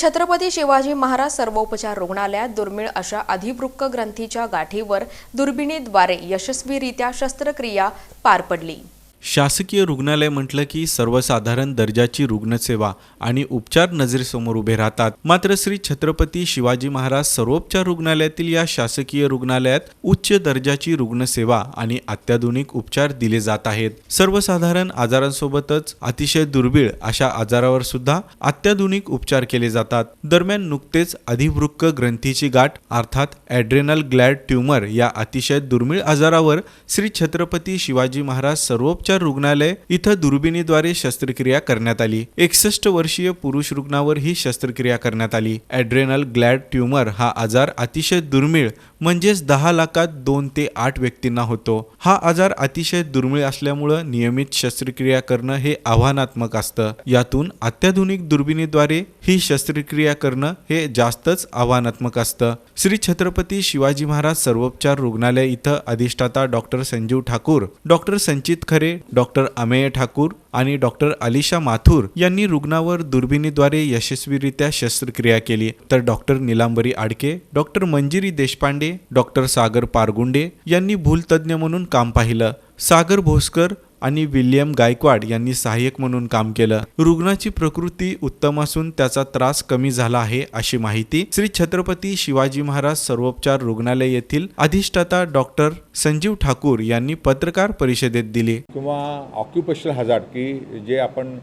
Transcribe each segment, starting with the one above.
छत्रपती शिवाजी महाराज सर्वोपचार रुग्णालयात दुर्मिळ अशा अधिवृक्क ग्रंथीच्या गाठीवर दुर्बिणीद्वारे यशस्वीरित्या शस्त्रक्रिया पार पडली. शासकीय रुग्णालय म्हटलं की सर्वसाधारण दर्जाची रुग्णसेवा आणि उपचार नजरेसमोर उभे राहतात. मात्र श्री छत्रपती शिवाजी महाराज सर्वोपचार रुग्णालयातील या शासकीय रुग्णालयात उच्च दर्जाची रुग्णसेवा आणि अत्याधुनिक उपचार दिले जात आहेत. सर्वसाधारण आजारांसोबतच अतिशय दुर्मिळ अशा आजारावर सुद्धा अत्याधुनिक उपचार केले जातात. दरम्यान नुकतेच अधिवृक्क ग्रंथीची गाठ अर्थात ॲड्रेनल ग्लॅड ट्यूमर या अतिशय दुर्मिळ आजारावर श्री छत्रपती शिवाजी महाराज सर्वोपचार रुग्णालय इथं दुर्बिणीद्वारे शस्त्रक्रिया करण्यात आली. एकसष्ट वर्षीय पुरुष रुग्णावर ही शस्त्रक्रिया करण्यात आली. ॲड्रेनल ग्लॅड ट्यूमर हा आजार अतिशय दुर्मिळ म्हणजेच दहा लाखात दोन ते आठ व्यक्तींना होतो. हा आजार अतिशय दुर्मिळ असल्यामुळं नियमित शस्त्रक्रिया करणं हे आव्हानात्मक असतं. यातून अत्याधुनिक दुर्बिणीद्वारे ही शस्त्रक्रिया करणं हे जास्तच आव्हानात्मक असतं. श्री छत्रपती शिवाजी महाराज सर्वोपचार रुग्णालय इथं अधिष्ठाता डॉक्टर संजीव ठाकूर डॉक्टर संचित खरे डॉक्टर अमेय ठाकूर आणि डॉक्टर अलिशा माथुर यांनी रुग्णावर दुर्बिणीद्वारे यशस्वीरित्या शस्त्रक्रिया केली. तर doctor Nilambari Adke doctor Manjiri Deshpande doctor Sagar Pargunde यांनी भूलतज्ज्ञ म्हणून काम पाहिलं. सागर भोसकर आणि विल्यम गायकवाड यांनी सहाय्यक म्हणून काम केलं. रुग्णाची प्रकृती उत्तम असून त्याचा त्रास कमी झाला आहे अशी माहिती श्री छत्रपती शिवाजी महाराज सर्वोपचार रुग्णालय येथील अधिष्ठाता डॉक्टर संजीव ठाकूर यांनी पत्रकार परिषदेत दिली. किंवा ऑक्युपेशनल हजार्ड की जे आपण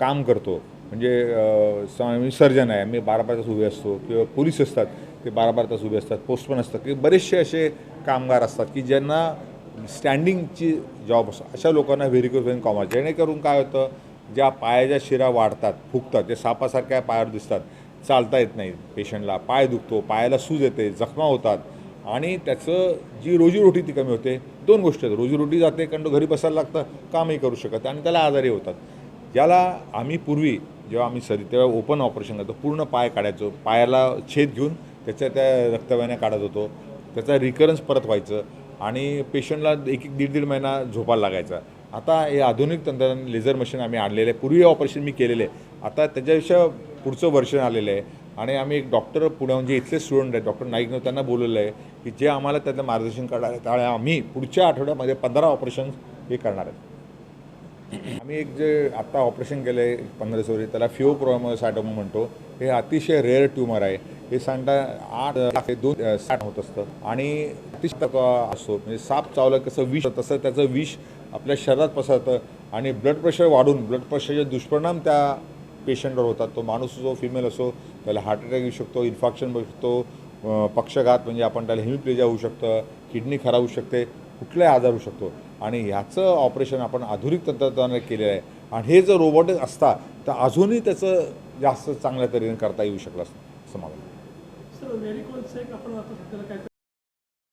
काम करतो म्हणजे मी सर्जन आहे मी बारा बारा तास उभे असतो किंवा पोलीस असतात ते बारा बारा तास उभे असतात पोस्टमन असतात की बरेचसे असे कामगार असतात की ज्यांना स्टँडिंगची जॉब अशा लोकांना व्हेरिकोफेन कॉमर्स जेणेकरून काय होतं ज्या पायाच्या शिरा वाढतात फुगतात ते सापासारख्या पायावर दिसतात चालता येत नाही पेशंटला पाय दुखतो पायाला सूज येते जखमा होतात. आणि त्याचं जी रोजीरोटी ती कमी होते. दोन गोष्टी आहेत. रोजीरोटी जाते कारण तो घरी बसायला लागतं कामही करू शकत आणि त्याला आजारी होतात. ज्याला आम्ही पूर्वी जेव्हा आम्ही सरी तेव्हा ओपन ऑपरेशन करतो पूर्ण पाय काढायचो. पायाला छेद घेऊन त्याच्या त्या रक्तवाहिन्या काढत होतो. त्याचा रिकरन्स परत व्हायचं. आणि पेशंटला एक एक दीड दीड महिना झोपायला लागायचा. आता हे आधुनिक तंत्रज्ञान लेझर मशीन आम्ही आणलेलं आहे. पूर्वी ऑपरेशन मी केलेलं आहे. आता त्याच्यापेक्षा पुढचं वर्षन आलेलं आहे. आणि आम्ही एक डॉक्टर पुण्याहून म्हणजे इथले स्टुडंट आहेत डॉक्टर नाईकनं त्यांना बोलवलं आहे की जे आम्हाला त्याचं मार्गदर्शन करणार आहे त्यामुळे आम्ही पुढच्या आठवड्यामध्ये पंधरा ऑपरेशन हे करणार आहेत. आम्ही एक जे आत्ता ऑपरेशन केलं आहे पंधरा सोरी त्याला फिओप्रोमोसायटोमा म्हणतो. हे अतिशय रेअर ट्यूमर आहे. हे सांडा आठ लाख दोन साठ होत असतं. आणि असतो. म्हणजे साप चावलं कसं विष तसं त्याचं विष आपल्या शरीरात पसरतं आणि ब्लड प्रेशर वाढून ब्लड प्रेशरचे दुष्परिणाम त्या पेशंटवर होतात. तो माणूस असो फिमेल असो त्याला हार्ट अटॅक येऊ शकतो इन्फेक्शन होऊ शकतो पक्षघात म्हणजे आपण त्याला हिमप्लेजा होऊ शकतं किडनी खराब होऊ शकते कुठलाही आजार होऊ शकतो. आणि ह्याचं ऑपरेशन आपण आधुनिक तंत्रज्ञानाने केलेलं आहे. आणि हे जर रोबोट असता तर अजूनही त्याचं जास्त चांगल्या तऱ्हेने करता येऊ शकलं असतं. असं मला मेरी सर से कपड़ा आपण आता सध्याला काय